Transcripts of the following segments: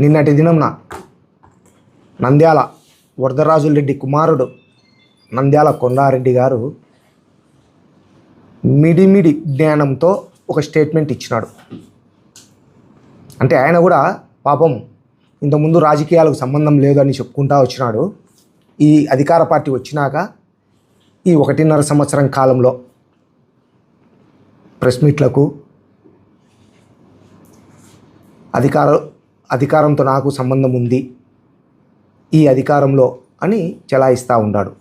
నిన్నటి దినంన నంద్యాల వరదరాజులరెడ్డి కుమారుడు నంద్యాల కొండారెడ్డి గారు మిడిమిడి జ్ఞానంతో ఒక స్టేట్మెంట్ ఇచ్చినాడు. అంటే ఆయన కూడా పాపం ఇంతకుముందు రాజకీయాలకు సంబంధం లేదు అని చెప్పుకుంటా వచ్చినాడు. ఈ అధికార పార్టీ వచ్చినాక ఈ ఒకటిన్నర సంవత్సరం కాలంలో ప్రెస్ మీట్లకు అధికార అధికారంతో నాకు సంబంధం ఉంది. ఈ అధికారంలో అని చెలాయిస్తూ ఉన్నాడు.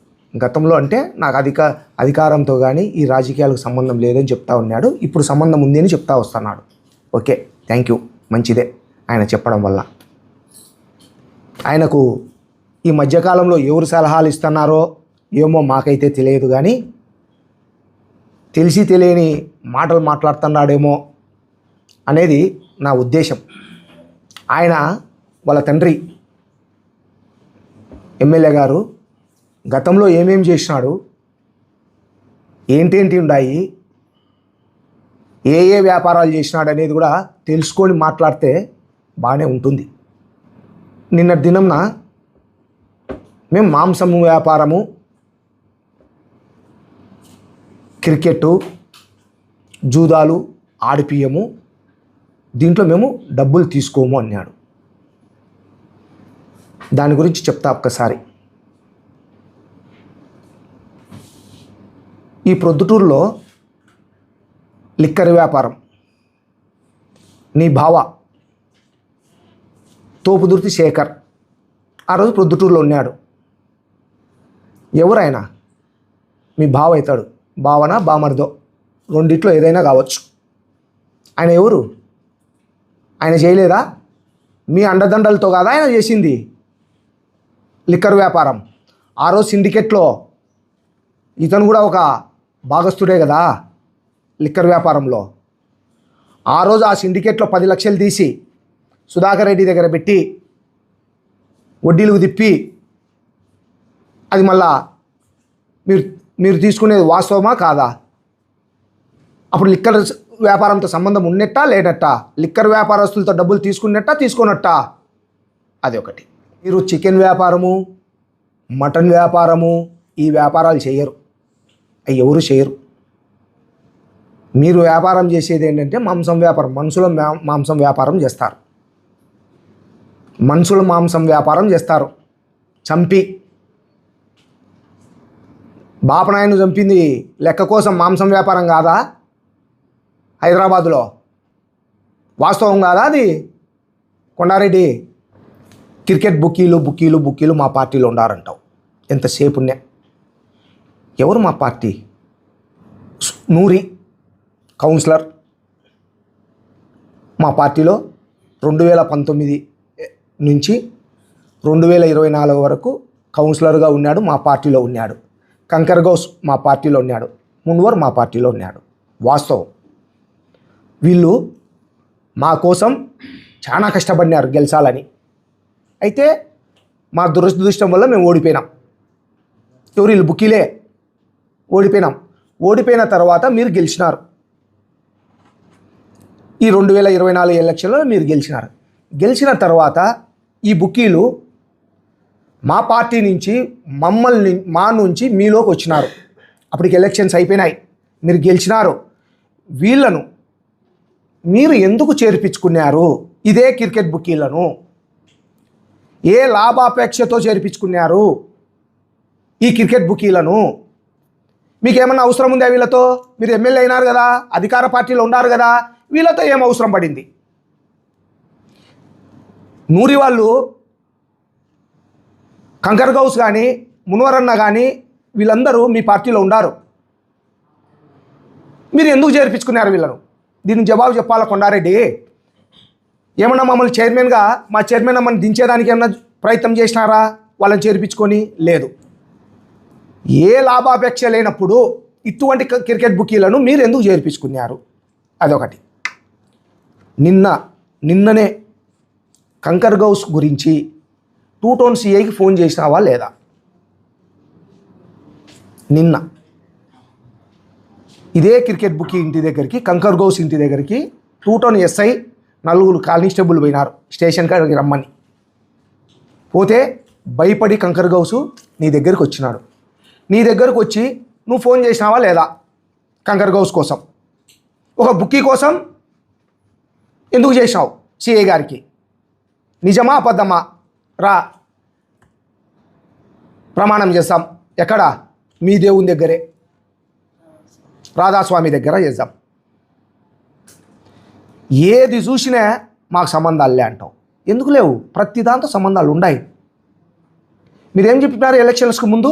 గతంలో అంటే నాకు అధిక అధికారంతో కానీ ఈ రాజకీయాలకు సంబంధం లేదని చెప్తా ఉన్నాడు. ఇప్పుడు సంబంధం ఉంది అని చెప్తా వస్తున్నాడు. Okay thank you. మంచిదే ఆయన చెప్పడం వల్ల. ఆయనకు ఈ మధ్యకాలంలో ఎవరు సలహాలు ఇస్తున్నారో ఏమో మాకైతే తెలియదు కానీ తెలిసి తెలియని మాటలు మాట్లాడుతున్నాడేమో అనేది నా ఉద్దేశం. ఆయన వాళ్ళ తండ్రి ఎమ్మెల్యే గారు గతంలో ఏమేం చేసినాడు ఏంటేంటి ఉన్నాయి ఏ ఏ వ్యాపారాలు చేసినాడు అనేది కూడా తెలుసుకొని మాట్లాడితే బాగానే ఉంటుంది. నిన్న దినంన మేము మాంసము వ్యాపారము క్రికెట్టు జూదాలు ఆడిపియము దీంట్లో మేము డబ్బులు తీసుకోము అన్నాడు. దాని గురించి చెప్తా ఒక్కసారి. ఈ ప్రొద్దుటూరులో లిక్కర్ వ్యాపారం. నీ బావ తోపుదుర్తి శేఖర్ ఆ రోజు ప్రొద్దుటూరులో ఉన్నాడు. ఎవరైనా మీ బావ అవుతాడు. భావన బామర్దో. రెండిట్లో ఏదైనా కావచ్చు. ఆయన ఎవరు? ఆయన చేయలేదా? మీ అండదండలతో కాదా ఆయన చేసింది? లిక్కర్ వ్యాపారం. ఆ రోజు సిండికేట్లో ఇతను కూడా ఒక భాగస్థుడే కదా లిక్కర్ వ్యాపారంలో. ఆ రోజు ఆ సిండికేట్లో పది లక్షలు తీసి సుధాకర్ రెడ్డి దగ్గర పెట్టి వడ్డీలకు తిప్పి అది మళ్ళా మీరు మీరు తీసుకునేది వాస్తవమా కాదా? అప్పుడు లిక్కర్ వ్యాపారంతో సంబంధం ఉన్నట్టా లేనట్టా? లిక్కర్ వ్యాపారస్తులతో డబ్బులు తీసుకున్నట్టా తీసుకున్నట్టా అది ఒకటి. మీరు చికెన్ వ్యాపారము మటన్ వ్యాపారము ఈ వ్యాపారాలు చేయరు. అవి ఎవరు చేయరు. మీరు వ్యాపారం చేసేది ఏంటంటే మాంసం వ్యాపారం మనుషుల మాంసం వ్యాపారం చేస్తారు. మనుషుల మాంసం వ్యాపారం చేస్తారు. చంపి బాపనాయను చంపింది లెక్క కోసం మాంసం వ్యాపారం కాదా? హైదరాబాదులో. వాస్తవం కాదా అది? కొండారెడ్డి క్రికెట్ బుక్కీలు బుక్కీలు బుక్కీలు మా పార్టీలో ఉండారంటావు. ఎంతసేపునే ఎవరు మా పార్టీ? నూరి కౌన్సిలర్. మా పార్టీలో రెండు వేల పంతొమ్మిది నుంచి రెండు వేల ఇరవై నాలుగు వరకు కౌన్సిలర్గా ఉన్నాడు మా పార్టీలో ఉన్నాడు. కంకర్గౌస్ మా పార్టీలో ఉన్నాడు. మున్వర్ మా పార్టీలో ఉన్నాడు. వాస్తవం. వీళ్ళు మా కోసం చాలా కష్టపడినారు గెలిచాలని. అయితే మా దురదృష్టం వల్ల మేము ఓడిపోయినాం. స్టోరీలు బుకీలే బుక్కీలే ఓడిపోయినాం. ఓడిపోయిన తర్వాత మీరు గెలిచినారు. ఈ రెండు వేల ఇరవై నాలుగు ఎలక్షన్లో మీరు గెలిచినారు. గెలిచిన తర్వాత ఈ బుక్కీలు మా పార్టీ నుంచి మమ్మల్ని మా నుంచి మీలోకి వచ్చినారు. అప్పటికి ఎలక్షన్స్ అయిపోయినాయి. మీరు గెలిచినారు. వీళ్ళను మీరు ఎందుకు చేర్పించుకున్నారు? ఇదే క్రికెట్ బుక్కీలను ఏ లాభాపేక్షతో చేర్పించుకున్నారు? ఈ క్రికెట్ బుకీలను మీకు ఏమన్నా అవసరం ఉందా వీళ్ళతో? మీరు ఎమ్మెల్యే అయినారు కదా అధికార పార్టీలో ఉన్నారు కదా వీళ్ళతో ఏం అవసరం పడింది? నూరి వాళ్ళు కంకర్ గౌస్ కానీ మునవరన్న కానీ వీళ్ళందరూ మీ పార్టీలో ఉండారు. మీరు ఎందుకు చేర్పించుకున్నారు వీళ్ళను? దీనికి జవాబు చెప్పాలా కొండారెడ్డి? ఏమన్నా మమ్మల్ని చైర్మన్గా మా చైర్మన్ మమ్మల్ని దించేదానికి ఏమన్నా ప్రయత్నం చేసినారా? వాళ్ళని చేర్పించుకొని లేదు. ఏ లాభాపేక్ష లేనప్పుడు ఇటువంటి క్రికెట్ బుకీలను మీరు ఎందుకు చేర్పించుకున్నారు? అదొకటి. నిన్న నిన్ననే కంకర్ గౌస్ గురించి టూ టోన్ సిఐకి ఫోన్ చేసినావా లేదా? నిన్న. ఇదే క్రికెట్ బుక్ ఇంటి దగ్గరికి కంకర్ గౌస్ ఇంటి దగ్గరికి టూ టౌన్ ఎస్ఐ నలుగురు కానిస్టేబుల్ పోయినారు స్టేషన్ కాడికి రమ్మని. పోతే భయపడి కంకర్ గౌసు నీ దగ్గరికి వచ్చినాడు. నీ దగ్గరకు వచ్చి నువ్వు ఫోన్ చేసినావా లేదా కంకర్ గౌస్ కోసం? ఒక బుక్కీ కోసం ఎందుకు చేసినావు సిఏ గారికి? నిజమా అబద్ధమా? రా. ప్రమాణం చేస్తాం ఎక్కడ? మీ దేవుని దగ్గరే. రాధాస్వామి దగ్గర చేద్దాం ఏది చూసినా మాకు సంబంధాలే అంటావు. ఎందుకు లేవు? ప్రతి దాంతో సంబంధాలు ఉన్నాయి మీరేం చెప్పినారు ఎలక్షన్స్కి ముందు?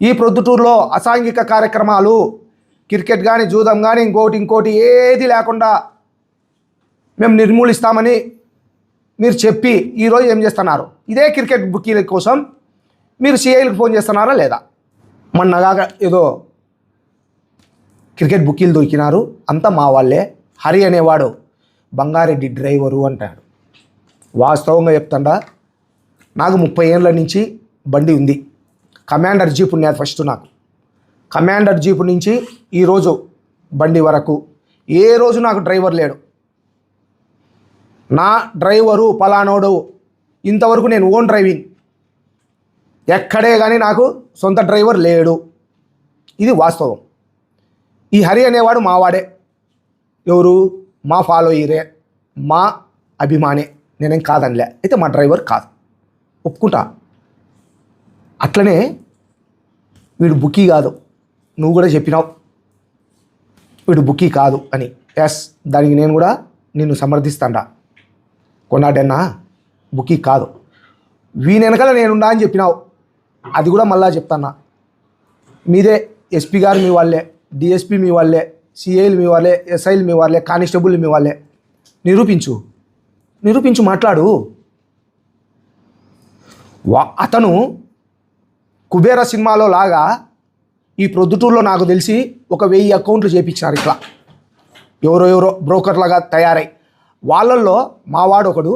ఈ ప్రొద్దుటూరులో అసాంఘిక కార్యక్రమాలు క్రికెట్ కానీ జూదం కానీ ఇంకోటి ఇంకోటి ఏది లేకుండా మేము నిర్మూలిస్తామని మీరు చెప్పి ఈరోజు ఏం చేస్తున్నారు? ఇదే క్రికెట్ బుకీల కోసం మీరు సిఐలకు ఫోన్ చేస్తున్నారా లేదా? మొన్నగా ఏదో క్రికెట్ బుకీలు దొరికినారు అంతా మా వాళ్ళే. హరి అనేవాడు బంగారెడ్డి డ్రైవరు అంటాడు. వాస్తవంగా చెప్తాడా నాకు ముప్పై ఏళ్ళ నుంచి బండి ఉంది. కమాండర్ జీప్ ఉన్నది ఫస్ట్ నాకు. కమాండర్ జీప్ నుంచి ఈరోజు బండి వరకు ఏ రోజు నాకు డ్రైవర్ లేడు. నా డ్రైవరు పలానోడు. ఇంతవరకు నేను ఓన్ డ్రైవింగ్. ఎక్కడే కానీ నాకు సొంత డ్రైవర్ లేడు. ఇది వాస్తవం. ఈ హరి అనేవాడు మావాడే. ఎవరు? మా ఫాలోయరే. మా అభిమానే. నేనేం కాదనిలే. అయితే మా డ్రైవర్ కాదు. ఒప్పుకుంటా. అట్లనే వీడు బుక్కీ కాదు. నువ్వు కూడా చెప్పినావు. వీడు బుక్కీ కాదు అని. ఎస్ దానికి నేను కూడా నిన్ను సమర్థిస్తాడా. కొన్నాడన్నా బుక్కీ కాదు. వీని వెనకాల నేనున్నా అని చెప్పినావు. అది కూడా మళ్ళా చెప్తాన్నా. మీదే ఎస్పీ గారు మీ వాళ్ళే డిఎస్పీ మీ వాళ్ళే సిఐలు మీ వాళ్ళే ఎస్ఐలు మీ వాళ్ళే కానిస్టేబుల్ మీ వాళ్ళే. నిరూపించు. నిరూపించు మాట్లాడు. వా అతను కుబేర సినిమాలో లాగా ఈ ప్రొద్దుటూరులో నాకు తెలిసి ఒక వెయ్యి అకౌంట్లు చేపించినారు ఇట్లా. ఎవరో ఎవరో బ్రోకర్లాగా తయారై. వాళ్ళల్లో మావాడు ఒకడు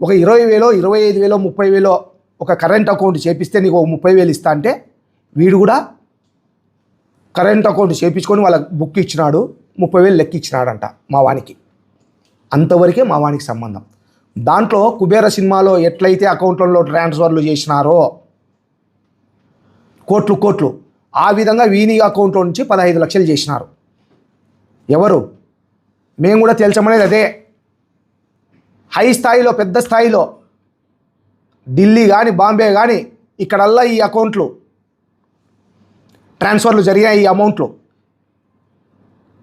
ఒక ఇరవై వేలో ఇరవై ఐదు వేలో ముప్పై వేలో ఒక కరెంట్ అకౌంట్ చేపిస్తే నీకు ఒక ముప్పై వేలు ఇస్తా అంటే వీడు కూడా కరెంట్ అకౌంట్ చేపించుకొని వాళ్ళకి బుక్ ఇచ్చినాడు ముప్పై వేలు లెక్క ఇచ్చినాడంట మా వానికి అంతవరకే మా వానికి సంబంధం. దాంట్లో కుబేర సినిమాలో ఎట్లయితే అకౌంట్లలో ట్రాన్స్ఫర్లు చేసినారో కోట్లు కోట్లు ఆ విధంగా వీని అకౌంట్లో నుంచి పదహైదు లక్షలు చేసినారు. ఎవరు? మేము కూడా తేల్చమనేది అదే. హై స్థాయిలో పెద్ద స్థాయిలో ఢిల్లీ కానీ బాంబే కానీ ఇక్కడల్లా ఈ అకౌంట్లు ట్రాన్స్ఫర్లు జరిగాయి ఈ అమౌంట్లు.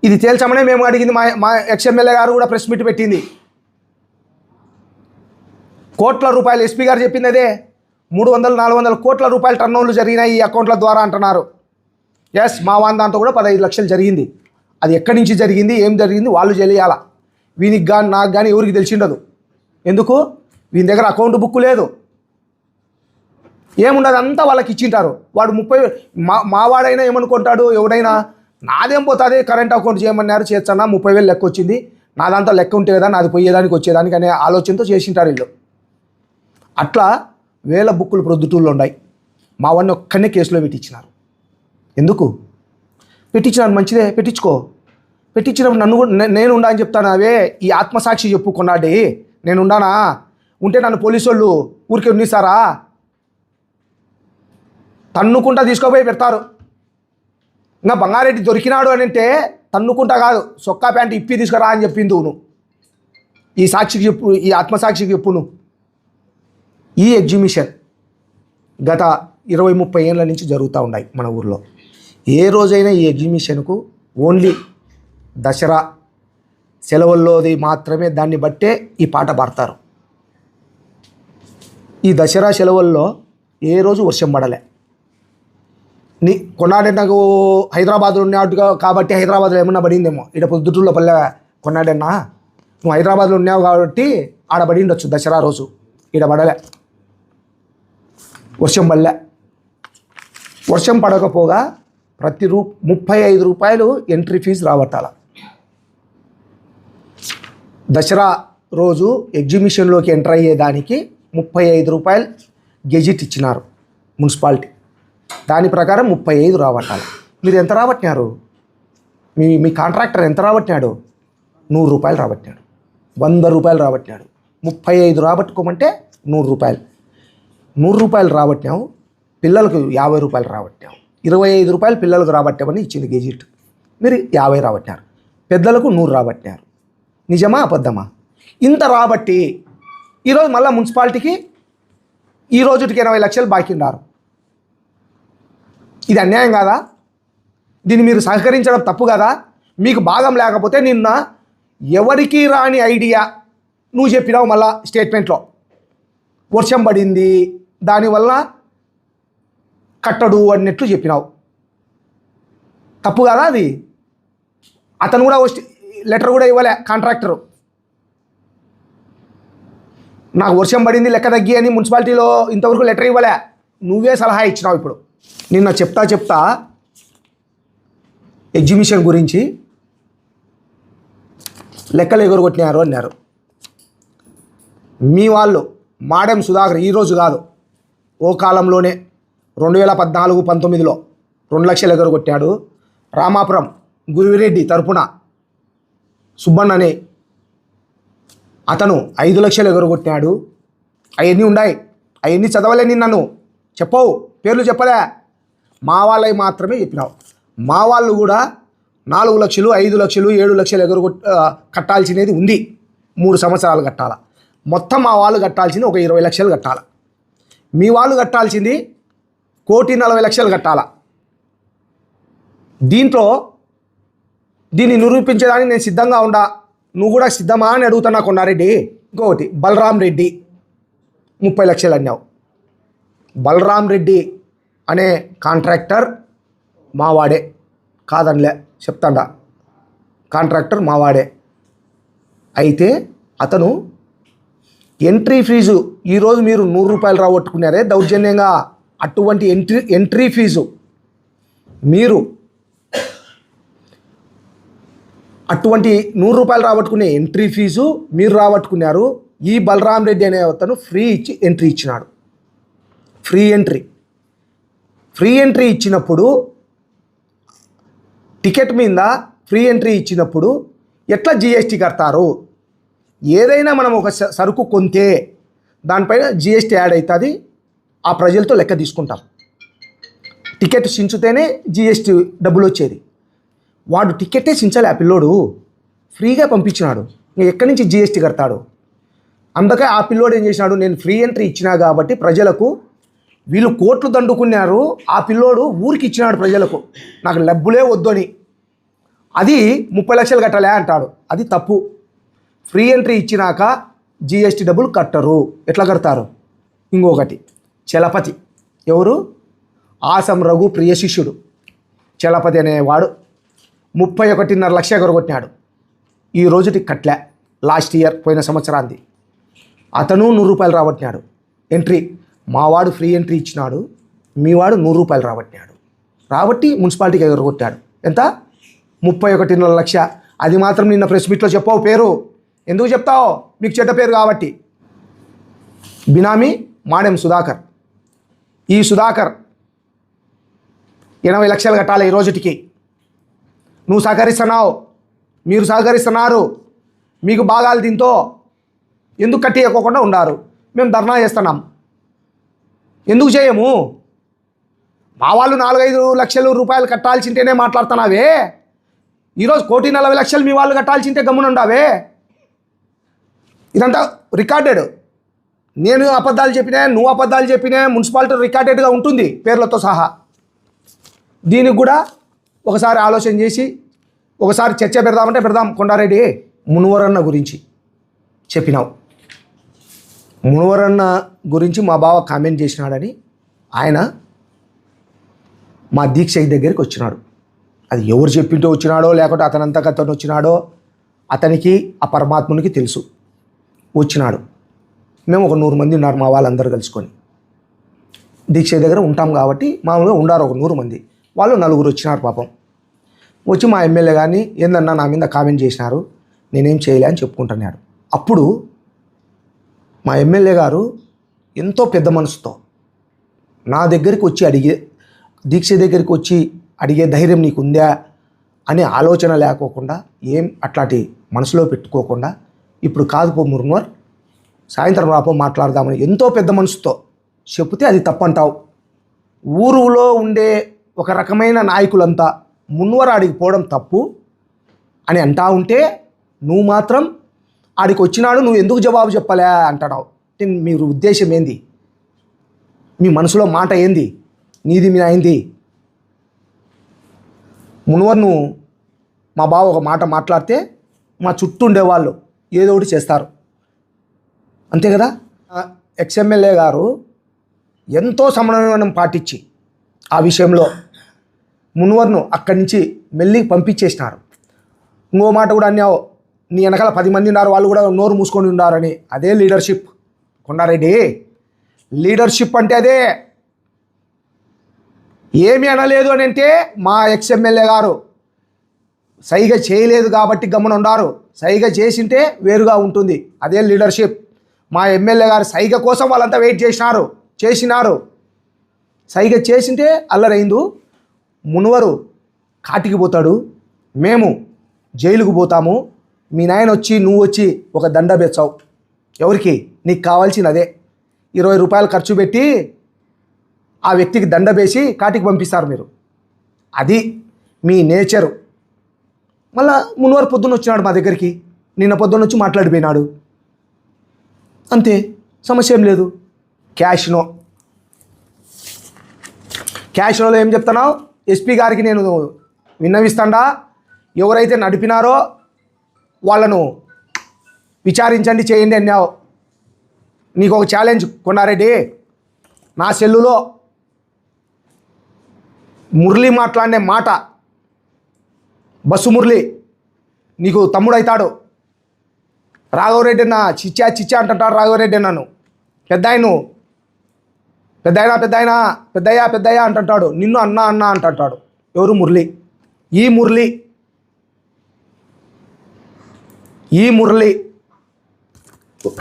ఇది తేల్చమనే మేము అడిగింది మా మా ఎక్స్ఎమ్మెల్యే గారు కూడా ప్రెస్ మీట్ పెట్టింది. కోట్ల రూపాయలు ఎస్పీ గారు చెప్పింది అదే మూడు వందలు నాలుగు వందల కోట్ల రూపాయల టర్నోవర్లు జరిగినాయి ఈ అకౌంట్ల ద్వారా అంటున్నారు. ఎస్ మా వాన్ దాంతో కూడా పదహైదు లక్షలు జరిగింది. అది ఎక్కడి నుంచి జరిగింది ఏం జరిగింది వాళ్ళు తెలియాల? వీనికి కానీ నాకు కానీ ఎవరికి తెలిసిండదు. ఎందుకు? వీని దగ్గర అకౌంట్ బుక్ లేదు. ఏముండదు అంతా వాళ్ళకి ఇచ్చింటారు. వాడు ముప్పై మా మావాడైనా ఏమనుకుంటాడు? ఎవడైనా నాదేం పోతుంది? కరెంట్ అకౌంట్ చేయమన్నారు చేస్తానా? ముప్పై వేలు లెక్క వచ్చింది. నా లెక్క ఉంటే కదా నాది పోయేదానికి వచ్చేదానికి అనే ఆలోచనతో చేసింటారు వీళ్ళు. అట్లా వేల బుక్కులు ప్రొద్దుటూళ్ళు ఉన్నాయి. మా వాడిని ఒక్కనే కేసులో పెట్టించినారు. ఎందుకు? పెట్టించినాను మంచిదే. పెట్టించుకో. పెట్టించినప్పుడు నన్ను కూడా నేను ఉండా అని చెప్తాను. అవే ఈ ఆత్మసాక్షి చెప్పుకున్నాడే. నేను ఉన్నానా ఉంటే నన్ను పోలీసు వాళ్ళు ఊరికే ఉన్నిస్తారా తన్నుకుంటా తీసుకోపోయి పెడతారు. ఇంకా బంగారెడ్డి దొరికినాడు అని అంటే తన్నుకుంటా కాదు సొక్కా ప్యాంట్ ఇప్పి తీసుకురా అని చెప్పింది నువ్వు. ఈ సాక్షికి చెప్పు ఈ ఆత్మసాక్షికి చెప్పు నువ్వు. ఈ ఎగ్జిబిషన్ గత ఇరవై ముప్పై ఏళ్ళ నుంచి జరుగుతూ ఉన్నాయి మన ఊర్లో. ఏ రోజైనా ఈ ఎగ్జిబిషన్కు ఓన్లీ దసరా సెలవుల్లోది మాత్రమే దాన్ని బట్టే ఈ పాట పాడతారు. ఈ దసరా సెలవుల్లో ఏ రోజు వర్షం పడలే. నీ కొన్నాడే నాకు హైదరాబాద్లో ఉన్నట్టుగా కాబట్టి హైదరాబాద్లో ఏమన్నా పడిందేమో. ఇక్కడ పొద్దుటూరులో పల్లె కొన్నాడన్నా నువ్వు హైదరాబాద్లో ఉన్నావు కాబట్టి ఆడ పడి ఉండొచ్చు దసరా రోజు. ఈడ పడలే. వర్షం పడలే. వర్షం పడకపోగా ప్రతి రూ ముప్పై ఐదు రూపాయలు ఎంట్రీ ఫీజు రాబట్టాలి. దసరా రోజు ఎగ్జిబిషన్లోకి ఎంటర్ అయ్యేదానికి ముప్పై ఐదు రూపాయలు గెజిట్ ఇచ్చినారు మున్సిపాలిటీ. దాని ప్రకారం ముప్పై ఐదు రాబట్టాలి. మీరు ఎంత రాబట్టినారు? మీ మీ కాంట్రాక్టర్ ఎంత రాబట్టినాడు? నూరు రూపాయలు రాబట్టినాడు. వంద రూపాయలు రాబట్టినాడు. ముప్పై ఐదు రాబట్టుకోమంటే నూరు రూపాయలు. నూరు రూపాయలు రాబట్టినావు పిల్లలకు యాభై రూపాయలు రాబట్టాము ఇరవై ఐదు రూపాయలు పిల్లలకు రాబట్టామని ఇచ్చింది గెజిట్. మీరు యాభై రాబట్టినారు. పెద్దలకు నూరు రాబట్టినారు. నిజమా అబద్ధమా? ఇంత రాబట్టి ఈరోజు మళ్ళీ మున్సిపాలిటీకి ఈ రోజుటికి ఎనభై లక్షలు బాకీ ఉన్నారు. ఇది అన్యాయం కాదా? దీన్ని మీరు సహకరించడం తప్పు కదా? మీకు భాగం లేకపోతే నిన్న ఎవరికి రాని ఐడియా నువ్వు చెప్పినావు మళ్ళా స్టేట్మెంట్లో. వర్షం పడింది దానివల్ల కట్టడు అన్నట్లు చెప్పినావు. తప్పు కదా అది? అతను కూడా వస్తే లెటర్ కూడా ఇవ్వలే కాంట్రాక్టరు నాకు వర్షం పడింది లెక్క తగ్గి అని మున్సిపాలిటీలో ఇంతవరకు లెటర్ ఇవ్వలే. నువ్వే సలహా ఇచ్చినావు ఇప్పుడు. నిన్న చెప్తా చెప్తా ఎగ్జిబిషన్ గురించి లెక్కలు ఎగురగొట్టినారు అన్నారు. మీ వాళ్ళు మాడెం సుధాకర్ ఈరోజు కాదు ఓ కాలంలోనే రెండు వేల పద్నాలుగు పంతొమ్మిదిలో రెండు లక్షలు ఎగరగొట్టాడు. రామాపురం గురువిరెడ్డి తరపున సుబ్బన్ననే అతను ఐదు లక్షలు ఎగరగొట్టినాడు. అవన్నీ ఉన్నాయి అవన్నీ చదవలే నేను నన్ను. చెప్పవు. పేర్లు చెప్పలే. మా వాళ్ళవి మాత్రమే చెప్పినావు. మా వాళ్ళు కూడా నాలుగు లక్షలు ఐదు లక్షలు ఏడు లక్షలు ఎగరగొట్ కట్టాల్సినది ఉంది. మూడు సంవత్సరాలు కట్టాల. మొత్తం మా వాళ్ళు కట్టాల్సింది ఒక ఇరవై లక్షలు కట్టాల. మీ వాళ్ళు కట్టాల్సింది కోటి నలభై లక్షలు కట్టాల. దీంట్లో దీన్ని నిరూపించడానికి నేను సిద్ధంగా ఉండా? నువ్వు కూడా సిద్ధమా అని అడుగుతున్నా కొన్నారెడ్డి ఇంకొకటి బలరాం రెడ్డి ముప్పై లక్షలు అన్నావు. బలరాం రెడ్డి అనే కాంట్రాక్టర్ మావాడే. కాదనిలే చెప్తాడా. కాంట్రాక్టర్ మావాడే. అయితే అతను ఎంట్రీ ఫీజు ఈరోజు మీరు నూరు రూపాయలు రాబట్టుకున్నారే దౌర్జన్యంగా అటువంటి ఎంట్రీ ఎంట్రీ ఫీజు. మీరు అటువంటి నూరు రూపాయలు రాబట్టుకునే ఎంట్రీ ఫీజు మీరు రాబట్టుకున్నారు. ఈ బలరాం రెడ్డి అనే అతను ఫ్రీ ఇచ్చి ఎంట్రీ ఇచ్చినాడు. ఫ్రీ ఎంట్రీ ఫ్రీ ఎంట్రీ ఇచ్చినప్పుడు టికెట్ మీద ఫ్రీ ఎంట్రీ ఇచ్చినప్పుడు ఎట్లా జిఎస్టీ కడతారు? ఏదైనా మనం ఒక స- సరుకు కొంటే దానిపైన జిఎస్టీ యాడ్ అవుతుంది ఆ ప్రజలతో లెక్క తీసుకుంటాం. టికెట్ చించితేనే జిఎస్టీ డబ్బులు వచ్చేది. వాడు టికెటే చించాలి ఆ పిల్లోడు. ఫ్రీగా పంపించినాడు. ఇంకా ఎక్కడి నుంచి జిఎస్టీ కడతాడు? అందుకే ఆ పిల్లోడు ఏం చేసినాడు? నేను ఫ్రీ ఎంట్రీ ఇచ్చినా కాబట్టి ప్రజలకు వీళ్ళు కోట్లు దండుకున్నారు. ఆ పిల్లోడు ఊరికి ఇచ్చినాడు ప్రజలకు. నాకు లబ్బులే వద్దు అని. అది ముప్పై లక్షలు కట్టాలే అంటాడు. అది తప్పు. ఫ్రీ ఎంట్రీ ఇచ్చినాక జిఎస్టీ డబ్బులు కట్టరు. ఎట్లా కడతారు? ఇంకొకటి. చలపతి. ఎవరు? ఆసం రఘు ప్రియ శిష్యుడు. చలపతి అనేవాడు. ముప్పై ఒకటిన్నర లక్ష ఎగరగొట్టినాడు. ఈ రోజుటి కట్లే లాస్ట్ ఇయర్ పోయిన సంవత్సరాంది. అతను నూరు రూపాయలు రాబట్టినాడు. ఎంట్రీ మావాడు ఫ్రీ ఎంట్రీ ఇచ్చినాడు. మీవాడు నూరు రూపాయలు రాబట్టినాడు. రాబట్టి మున్సిపాలిటీకి ఎగరగొట్టాడు. ఎంత? ముప్పై ఒకటిన్నర లక్ష. అది మాత్రం నిన్న ప్రెస్ మీట్లో చెప్పావు పేరు. ఎందుకు చెప్తావు? మీకు చెడ్డ పేరు కాబట్టి. బినామీ మాడెం సుధాకర్. ఈ సుధాకర్ ఎనభై లక్షలు కట్టాలి ఈ రోజుటికి. నువ్వు సహకరిస్తున్నావు. మీరు సహకరిస్తున్నారు. మీకు భాగాలు దీంతో ఎందుకు కట్టియకోకుండా ఉండారు. మేము ధర్నా చేస్తున్నాం. ఎందుకు చేయము? మా వాళ్ళు నాలుగైదు లక్షలు రూపాయలు కట్టాల్సింటేనే మాట్లాడుతున్నావే. ఈరోజు కోటి నలభై లక్షలు మీ వాళ్ళు కట్టాల్సింటే గమ్మునుండావే ఇదంతా రికార్డెడ్. నేను అబద్ధాలు చెప్పినా నువ్వు అబద్ధాలు చెప్పినా మున్సిపాలిటీ రికార్డెడ్గా ఉంటుంది పేర్లతో సహా. దీనికి కూడా ఒకసారి ఆలోచన చేసి ఒకసారి చర్చ పెడదామంటే పెడదాం కొండారెడ్డి మునువరన్న గురించి చెప్పినావు. మునువరన్న గురించి మా బావ కామెంట్ చేసినాడని ఆయన మా దీక్ష దగ్గరికి వచ్చినాడు. అది ఎవరు చెప్పింటూ వచ్చినాడో లేకుంటే అతనంతకు అతను వచ్చినాడో అతనికి ఆ పరమాత్మునికి తెలుసు. వచ్చినాడు. మేము ఒక నూరు మంది ఉన్నారు మా వాళ్ళందరూ కలుసుకొని. దీక్ష దగ్గర ఉంటాం కాబట్టి మామూలుగా ఉండారు ఒక నూరు మంది. వాళ్ళు నలుగురు వచ్చినారు పాపం. వచ్చి మా ఎమ్మెల్యే కానీ ఏందన్నా నా మీద కామెంట్ చేసినారు నేనేం చేయలే అని చెప్పుకుంటున్నాడు. అప్పుడు మా ఎమ్మెల్యే గారు ఎంతో పెద్ద మనసుతో నా దగ్గరికి వచ్చి అడిగే దీక్ష దగ్గరికి వచ్చి అడిగే ధైర్యం నీకుందా అనే ఆలోచన లేకోకుండా ఏం అట్లాంటి మనసులో పెట్టుకోకుండా ఇప్పుడు కాదు పో మురుమర్ సాయంత్రం రాపో మాట్లాడదామని ఎంతో పెద్ద మనసుతో చెప్తే అది తప్పంటావు. ఊరులో ఉండే ఒక రకమైన నాయకులంతా మున్వర ఆడికి పోవడం తప్పు అని అంటా ఉంటే నువ్వు మాత్రం ఆడికి వచ్చినాడు నువ్వు ఎందుకు జవాబు చెప్పలే? అంటాడావు. అంటే మీరు ఉద్దేశం ఏంది? మీ మనసులో మాట ఏంది? నీది మీ అయింది మునువర్ను మా బావ ఒక మాట మాట్లాడితే మా చుట్టూ ఉండేవాళ్ళు ఏదో ఒకటి చేస్తారు. అంతే కదా? ఎక్స్ఎమ్మెల్యే గారు ఎంతో సమన్వయం పాటించి ఆ విషయంలో మున్వర్ను అక్కడి నుంచి మెల్లి పంపించేసినారు. ఇంకో మాట కూడా అన్నావు నీ వెనకాల పది మంది ఉన్నారు వాళ్ళు కూడా నోరు మూసుకొని ఉన్నారని. అదే లీడర్షిప్ కొండారెడ్డి లీడర్షిప్ అంటే అదే. ఏమి అనలేదు అని అంటే మా ఎక్స్ఎమ్మెల్యే గారు సైగ చేయలేదు కాబట్టి గమ్మున ఉండారు. సైగ చేసింటే వేరుగా ఉంటుంది. అదే లీడర్షిప్ మా ఎమ్మెల్యే గారు సైగ కోసం వాళ్ళంతా వెయిట్ చేసినారు. చేసినారు. సైగ చేసింటే అల్లరైందు. మునువరు కాటికి పోతాడు. మేము జైలుకు పోతాము. మీ నాయన వచ్చి నువ్వు వచ్చి ఒక దండ పెచ్చావు ఎవరికి? నీకు కావాల్సింది అదే ఇరవై రూపాయలు ఖర్చు పెట్టి ఆ వ్యక్తికి దండ వేసి కాటికి పంపిస్తారు మీరు. అది మీ నేచరు. మళ్ళా మునివారు పొద్దున్న వచ్చినాడు మా దగ్గరికి. నిన్న పొద్దున్న వచ్చి మాట్లాడిపోయినాడు. అంతే. సమస్య ఏం లేదు. క్యాష్నో క్యాష్లో ఏం చెప్తున్నావు? ఎస్పీ గారికి నేను విన్నవిస్తాడా? ఎవరైతే నడిపినారో వాళ్ళను విచారించండి చేయండి అన్నావు. నీకు ఒక ఛాలెంజ్ కొండారెడ్డి. నా సెల్లులో మురళి మాట్లాడే మాట. బస్సు మురళి నీకు తమ్ముడు అవుతాడు రాఘవరెడ్డి నా చిచ్చా చిచ్చా అంటుంటాడు రాఘవరెడ్డి నన్ను. పెద్ద ఆయన పెద్దయినా పెద్దయినా పెద్దయ్యా పెద్దయ్యా అంటుంటాడు. నిన్ను అన్న అన్న అంటుంటాడు. ఎవరు మురళి? ఈ మురళి. ఈ మురళి.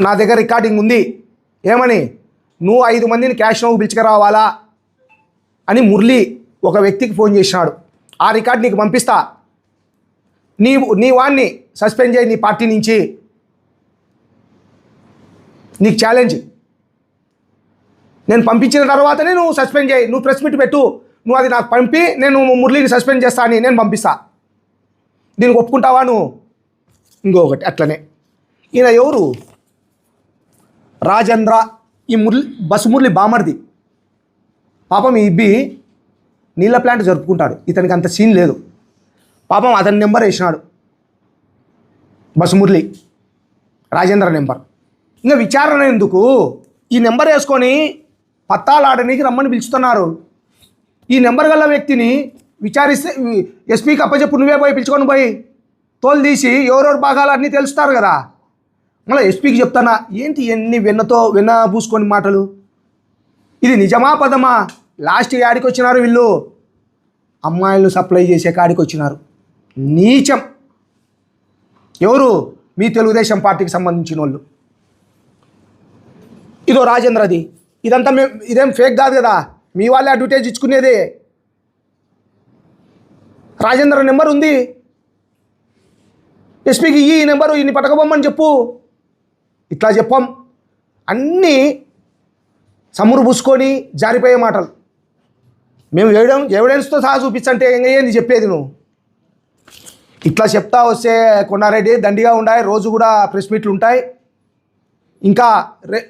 నా దగ్గర రికార్డింగ్ ఉంది. ఏమని? నువ్వు ఐదు మందిని క్యాష్ నవ్వు పిలుచుకురావాలా? అని మురళి ఒక వ్యక్తికి ఫోన్ చేసినాడు. ఆ రికార్డ్ నీకు పంపిస్తా. నీ నీ వాణ్ణి సస్పెండ్ చేయి నీ పార్టీ నుంచి. నీకు ఛాలెంజ్ నేను పంపించిన తర్వాతనే నువ్వు సస్పెండ్ చేయి. నువ్వు ప్రెస్ మీట్ పెట్టు. నువ్వు అది నాకు పంపి నేను మురళిని సస్పెండ్ చేస్తా అని నేను పంపిస్తా. దీనికి ఒప్పుకుంటావా నువ్వు? ఇంకొకటి అట్లనే. ఈయన ఎవరు? రాజేంద్ర ఈ మురళి బస్సు మురళి బామర్ది. పాపం ఈ ఇబ్బి నీళ్ళ ప్లాంట్ జరుపుకుంటాడు. ఇతనికి అంత సీన్ లేదు. పాపం అతని నెంబర్ వేసినాడు. Bus Murali Rajendra number. ఇంకా విచారణ ఎందుకు? ఈ నెంబర్ వేసుకొని పత్తాలాడనీకి రమ్మని పిలుస్తున్నారు. ఈ నెంబర్ గల వ్యక్తిని విచారిస్తే ఎస్పీకి అప్పచెప్పు నువ్వే పోయి పిలుచుకొని పోయి. తోలు తీసి ఎవరెవరు భాగాలు అన్నీ తెలుస్తారు కదా. మళ్ళీ ఎస్పీకి చెప్తానా ఏంటి ఎన్ని వెన్నతో వెన్న పూసుకొని మాటలు? ఇది నిజమా పదమా? లాస్ట్ యాడికి వచ్చినారు వీళ్ళు? అమ్మాయిలు సప్లై చేసే కాడికి వచ్చినారు. నీచం. ఎవరు? మీ తెలుగుదేశం పార్టీకి సంబంధించిన వాళ్ళు ఇదో రాజేంద్రది. ఇదంతా మేము ఇదేం ఫేక్ కాదు కదా. మీ వాళ్ళే అడ్వర్టైజ్ ఇచ్చుకునేది. రాజేంద్ర నెంబర్ ఉంది. ఎస్పీకి ఈ నెంబరు ఇన్ని పట్టకపోమని చెప్పు. ఇట్లా చెప్పాం. అన్నీ సమురు పూసుకొని జారిపోయే మాటలు. మేము ఎవిడెన్స్ ఎవిడెన్స్తో సహా చూపించంటే ఇంకా ఏంది చెప్పేది నువ్వు? ఇట్లా చెప్తా వస్తే కొండారెడ్డి దండిగా ఉన్నాయి రోజు కూడా ప్రెస్ మీట్లు ఉంటాయి. ఇంకా రే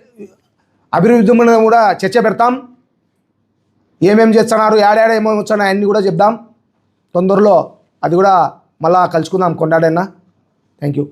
అభివృద్ధి మీద కూడా చర్చ పెడతాం. ఏమేమి చేస్తున్నారు ఏడాడ ఏమేమి వచ్చాను అన్నీ కూడా చెప్దాం. తొందరలో అది కూడా మళ్ళా కలుసుకుందాం. కొండాడన్నా. Thank you